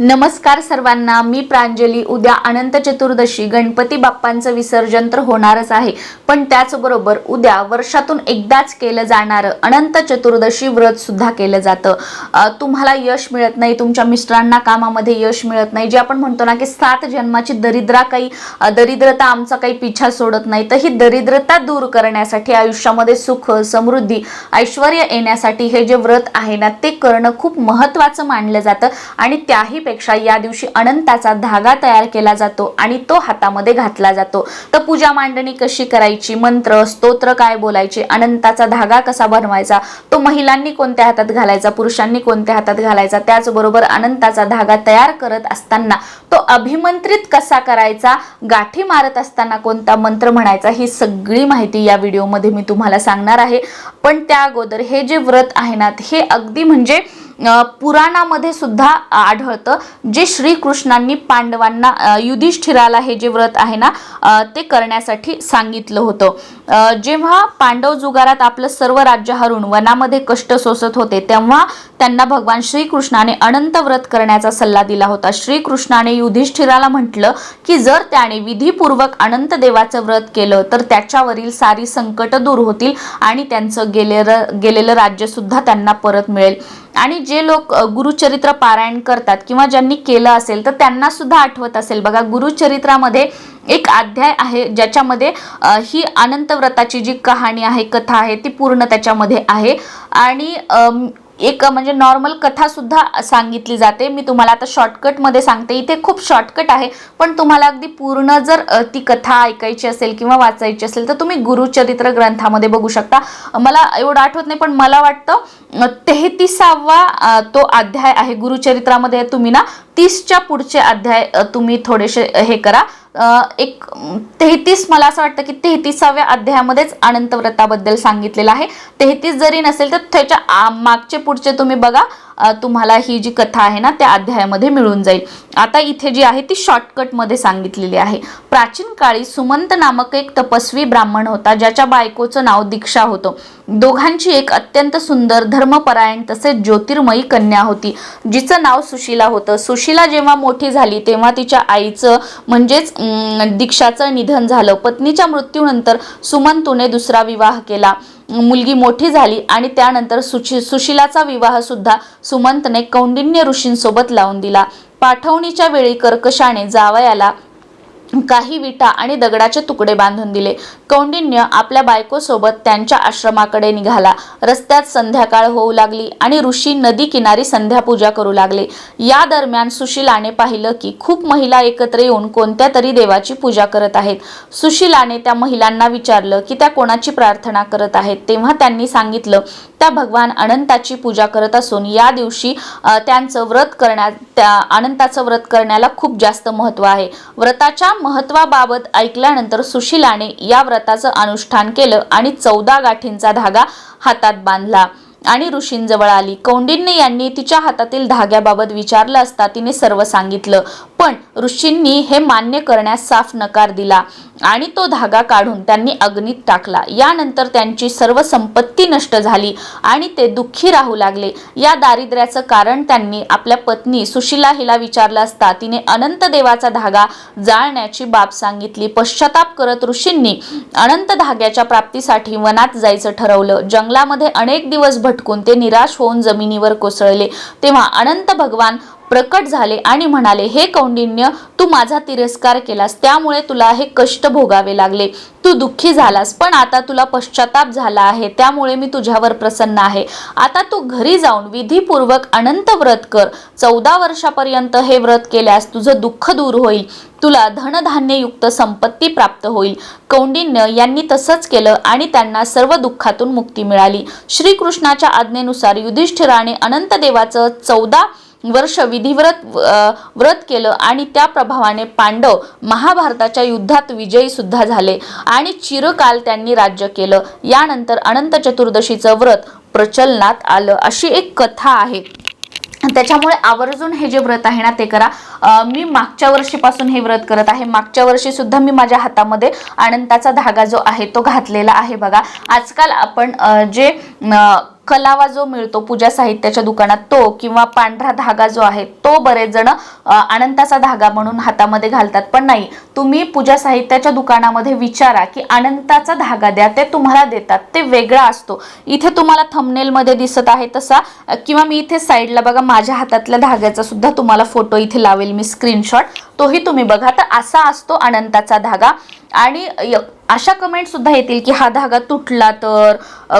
नमस्कार सर्वांना मी प्रांजली. उद्या अनंत चतुर्दशी गणपती बाप्पांचं विसर्जन तर होणारच आहे. पण त्याचबरोबर उद्या वर्षातून एकदाच केलं जाणारं अनंत चतुर्दशी व्रत सुद्धा केलं जातं. तुम्हाला यश मिळत नाही तुमच्या मिस्टरांना कामामध्ये यश मिळत नाही. जे आपण म्हणतो ना की सात जन्माची दरिद्रा काही दरिद्रता आमचा काही पिछा सोडत नाही तर ही दरिद्रता दूर करण्यासाठी आयुष्यामध्ये सुख समृद्धी ऐश्वर येण्यासाठी हे जे व्रत आहे ना ते करणं खूप महत्त्वाचं मानलं जातं. आणि त्याही पेक्षा या दिवशी अनंताचा धागा तयार केला जातो आणि तो हातामध्ये घातला जातो. तर पूजा मांडणी कशी करायची? मंत्र स्तोत्र काय बोलायचे? अनंताचा धागा कसा बनवायचा? तो महिलांनी कोणत्या हातात घालायचा? पुरुषांनी कोणत्या हातात घालायचा? त्याचबरोबर अनंताचा धागा तयार करत असताना तो अभिमंत्रित कसा करायचा? गाठी मारत असताना कोणता मंत्र म्हणायचा? ही सगळी माहिती या व्हिडिओमध्ये मी तुम्हाला सांगणार आहे. पण त्या अगोदर हे जे व्रत आहे ना हे अगदी म्हणजे पुराणामध्ये सुद्धा आढळतं जे श्रीकृष्णांनी पांडवांना युधिष्ठिराला हे जे व्रत आहे ना ते करण्यासाठी सांगितलं होतं. जेव्हा पांडव जुगारात आपलं सर्व राज्य हरून वनामध्ये कष्ट सोसत होते तेव्हा त्यांना भगवान श्रीकृष्णाने अनंत व्रत करण्याचा सल्ला दिला होता. श्रीकृष्णाने युधिष्ठिराला म्हटलं की जर त्याने विधीपूर्वक अनंत देवाचं व्रत केलं तर त्याच्यावरील सारी संकट दूर होतील आणि त्यांचं गेलेलं गेलेलं राज्यसुद्धा त्यांना परत मिळेल. आणि जे लोक गुरुचरित्र पारायण करतात किंवा ज्यांनी केलं असेल तर त्यांना सुद्धा आठवत असेल. बघा गुरुचरित्रामध्ये एक अध्याय आहे ज्याच्यामध्ये ही अनंत व्रताची जी कहाणी आहे कथा आहे ती पूर्ण त्याच्यामध्ये आहे. आणि एक म्हणजे नॉर्मल कथासुद्धा सांगितली जाते. मी तुम्हाला आता शॉर्टकटमध्ये सांगते. इथे खूप शॉर्टकट आहे. पण तुम्हाला अगदी पूर्ण जर ती कथा ऐकायची असेल किंवा वाचायची असेल तर तुम्ही गुरुचरित्र ग्रंथामध्ये बघू शकता. मला एवढं आठवत नाही पण मला वाटतं तेहतीसावा तो अध्याय आहे गुरुचरित्रामध्ये. तुम्ही ना तीसच्या पुढचे अध्याय तुम्ही थोडेसे हे करा. एक तेहतीस मला असं वाटतं की तेहतीसाव्या अध्यायामध्येच अनंत व्रताबद्दल सांगितलेलं आहे. तेहतीस जरी नसेल तर त्याच्या मागचे पुढचे तुम्ही बघा. तुम्हाला ही जी कथा आहे ना त्या अध्यायामध्ये मिळून जाईल. आता इथे जी आहे ती शॉर्टकटमध्ये सांगितलेली आहे. प्राचीन काळी सुमंत नामक एक तपस्वी ब्राह्मण होता ज्याच्या बायकोचं नाव दीक्षा होतं. दोघांची एक अत्यंत सुंदर धर्मपरायण तसेच ज्योतिर्मयी कन्या होती. जिचं नाव सुशीला होतं. सुशीला जेव्हा मोठी झाली तेव्हा तिच्या आईचं म्हणजेच दीक्षाचं निधन झालं. पत्नीच्या मृत्यूनंतर सुमंतूने दुसरा विवाह केला. मुलगी मोठी झाली आणि त्यानंतर सुशी सुशिलाचा विवाह सुद्धा सुमंतने कौंडिन्य ऋषींसोबत लावून दिला. पाठवणीच्या वेळी कर्कशाने जावयाला काही विटा आणि दगडाचे तुकडे बांधून दिले. कौंडिन्य आपल्या बायकोसोबत त्यांच्या आश्रमाकडे निघाला. रस्त्यात संध्याकाळ होऊ लागली आणि ऋषी नदी किनारी संध्यापूजा करू लागले. या दरम्यान सुशिलाने पाहिलं की खूप महिला एकत्र येऊन कोणत्या तरी देवाची पूजा करत आहेत. सुशिलाने त्या महिलांना विचारलं की त्या कोणाची प्रार्थना करत आहेत. तेव्हा त्यांनी सांगितलं त्या भगवान अनंताची पूजा करत असून या दिवशी त्यांचं व्रत करण्यात त्या अनंताचं व्रत करण्याला खूप जास्त महत्त्व आहे. व्रताच्या महत्वाबाबत ऐकल्यानंतर सुशिलाने या व्रत व्रताचं अनुष्ठान केलं आणि चौदा गाठींचा धागा हातात बांधला. आणि ऋषींजवळ आली. कौंडिन्य यांनी तिच्या हातातील धाग्याबाबत विचारलं असता तिने सर्व सांगितलं. पण ऋषींनी हे मान्य करण्यास साफ नकार दिला आणि तो धागा काढून त्यांनी अग्नीत टाकला. यानंतर त्यांची सर्व संपत्ती नष्ट झाली आणि ते दुःखी राहू लागले. या दारिद्र्याचं कारण त्यांनी आपल्या पत्नी सुशिला हिला विचारलं असता तिने अनंत देवाचा धागा जाळण्याची बाब सांगितली. पश्चाताप करत ऋषींनी अनंत धाग्याच्या प्राप्तीसाठी वनात जायचं ठरवलं. जंगलामध्ये अनेक दिवस भटकून ते निराश होऊन जमिनीवर कोसळले. तेव्हा अनंत भगवान प्रकट झाले आणि म्हणाले हे कौंडिन्य तू माझा तिरस्कार केलास. त्यामुळे तुला हे कष्ट भोगावे लागले. तू दुःखी झालास पण आता तुला पश्चाताप झाला आहे. त्यामुळे मी तुझ्यावर प्रसन्न आहे. आता तू घरी जाऊन विधीपूर्वक अनंत व्रत कर. चौदा वर्षापर्यंत हे व्रत केल्यास तुझं दुःख दूर होईल. तुला धनधान्ययुक्त संपत्ती प्राप्त होईल. कौंडिन्य यांनी तसंच केलं आणि त्यांना सर्व दुःखातून मुक्ती मिळाली. श्रीकृष्णाच्या आज्ञेनुसार युधिष्ठिराने अनंत देवाचं चौदा वर्ष विधिव्रत व्रत केलं आणि त्या प्रभावाने पांडव महाभारताच्या युद्धात विजयी सुद्धा झाले आणि चिरकाल त्यांनी राज्य केलं. यानंतर अनंत चतुर्दशीचं व्रत प्रचलनात आलं अशी एक कथा आहे. त्याच्यामुळे आवर्जून हे जे व्रत आहे ना ते करा. मी मागच्या वर्षीपासून हे व्रत करत आहे. मागच्या वर्षी सुद्धा मी माझ्या हातामध्ये अनंताचा धागा जो आहे तो घातलेला आहे बघा. आजकाल आपण जे कलावा जो मिळतो पूजा साहित्याच्या दुकानात तो किंवा पांढरा धागा जो आहे तो बरेच जण अनंताचा धागा म्हणून हातामध्ये घालतात. पण नाही तुम्ही पूजा साहित्याच्या दुकानामध्ये विचारा की अनंताचा धागा द्या ते तुम्हाला देतात. ते वेगळा असतो. इथे तुम्हाला थमनेलमध्ये दिसत आहे तसा किंवा मी इथे साईडला बघा माझ्या हातातल्या धाग्याचा सुद्धा तुम्हाला फोटो इथे लावेल मी स्क्रीनशॉट तोही तुम्ही बघा. तर असा असतो अनंताचा धागा. आणि य- अशा कमेंट सुद्धा येतील की हा धागा तुटला तर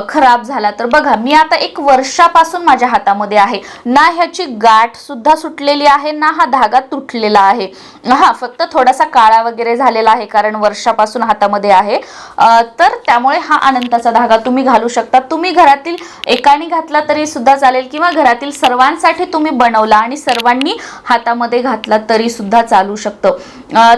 खराब झाला तर. बघा मी आता एक वर्षापासून माझ्या हातामध्ये आहे. ना ह्याची गाठ सुद्धा सुटलेली आहे ना हा धागा तुटलेला आहे. हा फक्त थोडासा काळा वगैरे झालेला आहे कारण वर्षापासून हातामध्ये आहे. तर त्यामुळे हा अनंताचा धागा तुम्ही घालू शकता. तुम्ही घरातील एकाने घातला तरी सुद्धा चालेल किंवा घरातील सर्वांसाठी तुम्ही बनवला आणि सर्वांनी हातामध्ये घातला तरी सुद्धा चालू शकतं.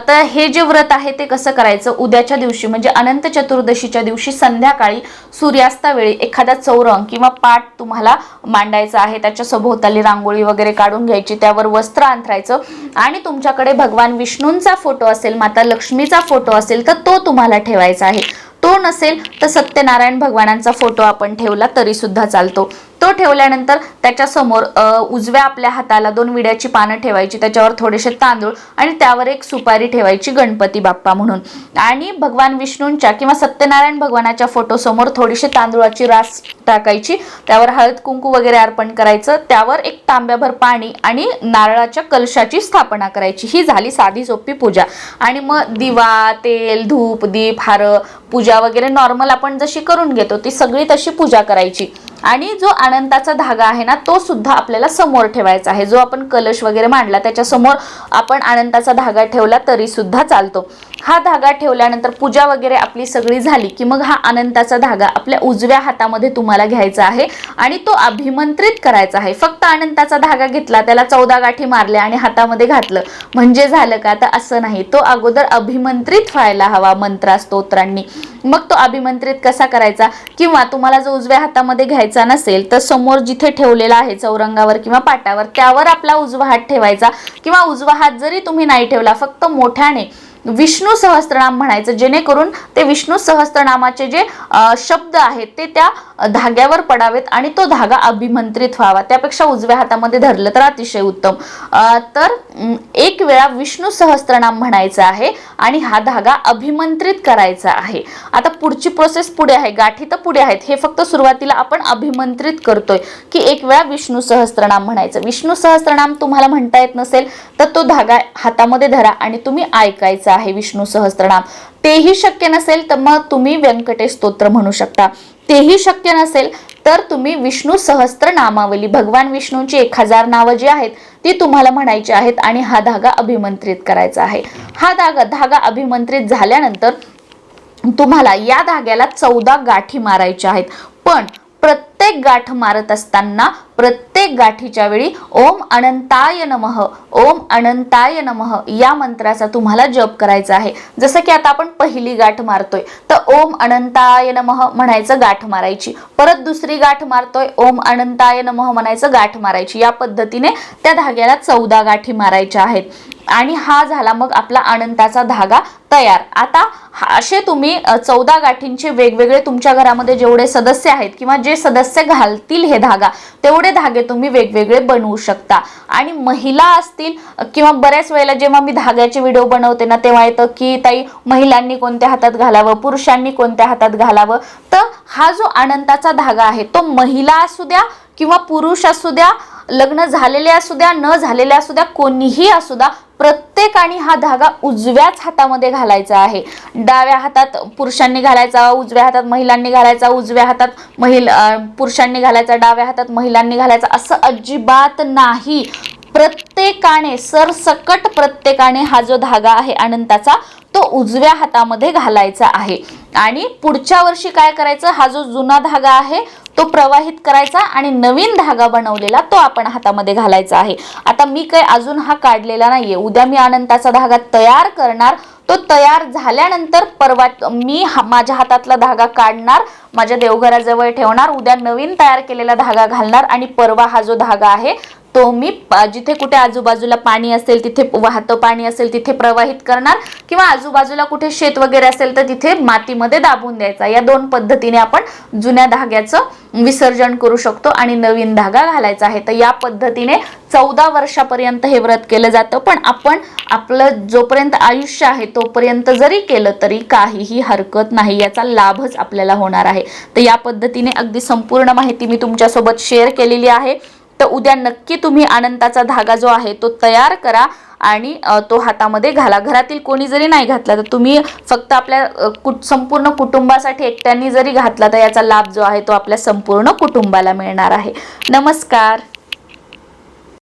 तर हे जे व्रत आहे ते कसं करायचं? उद्याच्या दिवशी म्हणजे अनंत चतुर्दशीच्या दिवशी संध्याकाळी सूर्यास्तावेळी एखादा चौरंग किंवा पाट तुम्हाला मांडायचा आहे. त्याच्या सभोवताली रांगोळी वगैरे काढून घ्यायची त्यावर वस्त्र अंथरायचं आणि तुमच्याकडे भगवान विष्णूंचा फोटो असेल माता लक्ष्मीचा फोटो असेल तर तो तुम्हाला ठेवायचा आहे. तो नसेल तर सत्यनारायण भगवानांचा फोटो आपण ठेवला तरी सुद्धा चालतो. तो ठेवल्यानंतर त्याच्यासमोर उजव्या आपल्या हाताला दोन विड्याची पानं ठेवायची त्याच्यावर थोडेसे तांदूळ आणि त्यावर एक सुपारी ठेवायची गणपती बाप्पा म्हणून. आणि भगवान विष्णूंच्या किंवा सत्यनारायण भगवानाच्या फोटोसमोर थोडीशी तांदूळाची रास टाकायची त्यावर हळद कुंकू वगैरे अर्पण करायचं त्यावर एक तांब्याभर पाणी आणि नारळाच्या कलशाची स्थापना करायची. ही झाली साधी सोपी पूजा. आणि मग दिवा तेल धूप दीप हार पूजा वगैरे नॉर्मल आपण जशी करून घेतो ती सगळी तशी पूजा करायची. आणि जो आनंदाचा धागा आहे ना तो सुद्धा आपल्याला समोर ठेवायचा आहे. जो आपण कलश वगैरे मांडला त्याच्यासमोर आपण आनंदाचा धागा ठेवला तरी सुद्धा चालतो. हा धागा ठेवल्यानंतर पूजा वगैरे आपली सगळी झाली की मग हा आनंदाचा धागा आपल्या उजव्या हातामध्ये तुम्हाला घ्यायचा आहे आणि तो अभिमंत्रित करायचा आहे. फक्त आनंदाचा धागा घेतला त्याला चौदा गाठी मारल्या आणि हातामध्ये घातलं. म्हणजे झालं का? तर असं नाही. तो अगोदर अभिमंत्रित व्हायला हवा मंत्रा स्तोत्रांनी मग तो अभिमंत्रित कसा करायचा? किंवा तुम्हाला जो उजव्या हातामध्ये घ्यायचा नसेल तर समोर जिथे ठेवलेला आहे चौरंगावर किंवा पाटावर त्यावर आपला उजवा हात ठेवायचा. किंवा उजवा हात जरी तुम्ही नाही ठेवला फक्त मोठ्याने विष्णू सहस्त्रनाम म्हणायचं जेणेकरून ते विष्णू सहस्त्रनामाचे जे शब्द आहेत ते त्या धाग्यावर पडावेत आणि तो धागा अभिमंत्रित व्हावा. त्यापेक्षा उजव्या हातामध्ये धरलं तर अतिशय उत्तम. तर एक वेळा विष्णू सहस्त्रनाम म्हणायचा आहे आणि हा धागा अभिमंत्रित करायचा आहे. आता पुढची प्रोसेस पुढे आहे. गाठी तर पुढे आहेत. हे फक्त सुरुवातीला आपण अभिमंत्रित करतोय की एक वेळा विष्णू सहस्त्रनाम म्हणायचं. विष्णू सहस्त्रनाम तुम्हाला म्हणता येत नसेल तर तो धागा हातामध्ये धरा आणि तुम्ही ऐकायचा आहे विष्णू सहस्त्रनाम. तेही शक्य नसेल तर मग तुम्ही व्यंकटेश स्तोत्र म्हणू शकता. तेही शक्य नसेल तर तुम्ही विष्णू सहस्त्र नामावली भगवान विष्णूंची एक हजार नावं जी आहेत ती तुम्हाला म्हणायची आहेत आणि हा धागा अभिमंत्रित करायचा आहे. हा धागा धागा अभिमंत्रित झाल्यानंतर तुम्हाला या धाग्याला चौदा गाठी मारायच्या आहेत. पण प्रत्येक गाठ मारत असताना प्रत्येक गाठीच्या वेळी ओम अनंताय नमः ओम अनंताय नमः या मंत्राचा तुम्हाला जप करायचा आहे. जसं की आता आपण पहिली गाठ मारतोय तर ओम अनंताय नमः म्हणायचं गाठ मारायची. परत दुसरी गाठ मारतोय ओम अनंताय नमः म्हणायचं गाठ मारायची. या पद्धतीने त्या धाग्याला चौदा गाठी मारायच्या आहेत. आणि हा झाला मग आपला अनंताचा धागा. तयार. आता हा- असे तुम्ही चौदा गाठींचे वेगवेगळे तुमच्या घरामध्ये जेवढे सदस्य आहेत किंवा जे सदस्य घालतील हे धागा तेवढे धागे तुम्ही वेगवेगळे बनवू शकता. आणि महिला असतील किंवा बऱ्याच वेळेला जेव्हा मी धाग्याचे व्हिडिओ बनवते ना तेव्हा येतं की ताई महिलांनी कोणत्या हातात घालावं पुरुषांनी कोणत्या हातात घालावं? तर हा जो आनंदाचा धागा आहे तो महिला असू द्या किंवा पुरुष असू द्या लग्न झालेले असू द्या न झालेले असू द्या कोणीही असू द्या प्रत्येकाने हा धागा उजव्याच हातामध्ये घालायचा आहे. डाव्या हातात पुरुषांनी घालायचा उजव्या हातात महिलांनी घालायचा उजव्या हातात महिला पुरुषांनी घालायचा डाव्या हातात महिलांनी घालायचा असं अजिबात नाही. प्रत्येकाने सरसकट प्रत्येकाने हा जो धागा आहे अनंताचा तो उजव्या हातामध्ये घालायचा आहे. आणि पुढच्या वर्षी काय करायचं? हा जो जुना धागा आहे तो प्रवाहित करायचा आणि नवीन धागा बनवलेला तो आपण हातामध्ये घालायचा आहे. आता मी काय अजून हा काढलेला नाहीये. उद्या मी अनंताचा धागा तयार करणार. तो तयार झाल्यानंतर परवा मी हा- माझ्या हातातला धागा काढणार माझ्या देवघराजवळ ठेवणार उद्या नवीन तयार केलेला धागा घालणार आणि परवा हा जो धागा आहे तो मी जिथे कुठे आजूबाजूला पाणी असेल तिथे वाहतं पाणी असेल तिथे प्रवाहित करणार किंवा आजूबाजूला कुठे शेत वगैरे असेल तर तिथे मातीमध्ये दाबून द्यायचा. या दोन पद्धतीने आपण जुन्या धाग्याचं विसर्जन करू शकतो आणि नवीन धागा घालायचा आहे. तर या पद्धतीने चौदा वर्षापर्यंत हे व्रत केलं जातं. पण आपण आपलं जोपर्यंत आयुष्य आहे तोपर्यंत जरी केलं तरी काहीही हरकत नाही. याचा लाभच आपल्याला होणार आहे. तर या पद्धतीने अगदी संपूर्ण माहिती मी तुमच्यासोबत शेअर केलेली आहे. तर उद्या नक्की तुम्ही आनंदाचा धागा जो आहे तो तयार करा. आणि तो हातामध्ये घाला घरातील कोणी जरी नाही घातला तर तुम्ही फक्त आपल्या कुट संपूर्ण कुटुंबासाठी एकट्याने जरी घातला तर याचा लाभ जो आहे तो आपल्या संपूर्ण कुटुंबाला मिळणार आहे. नमस्कार.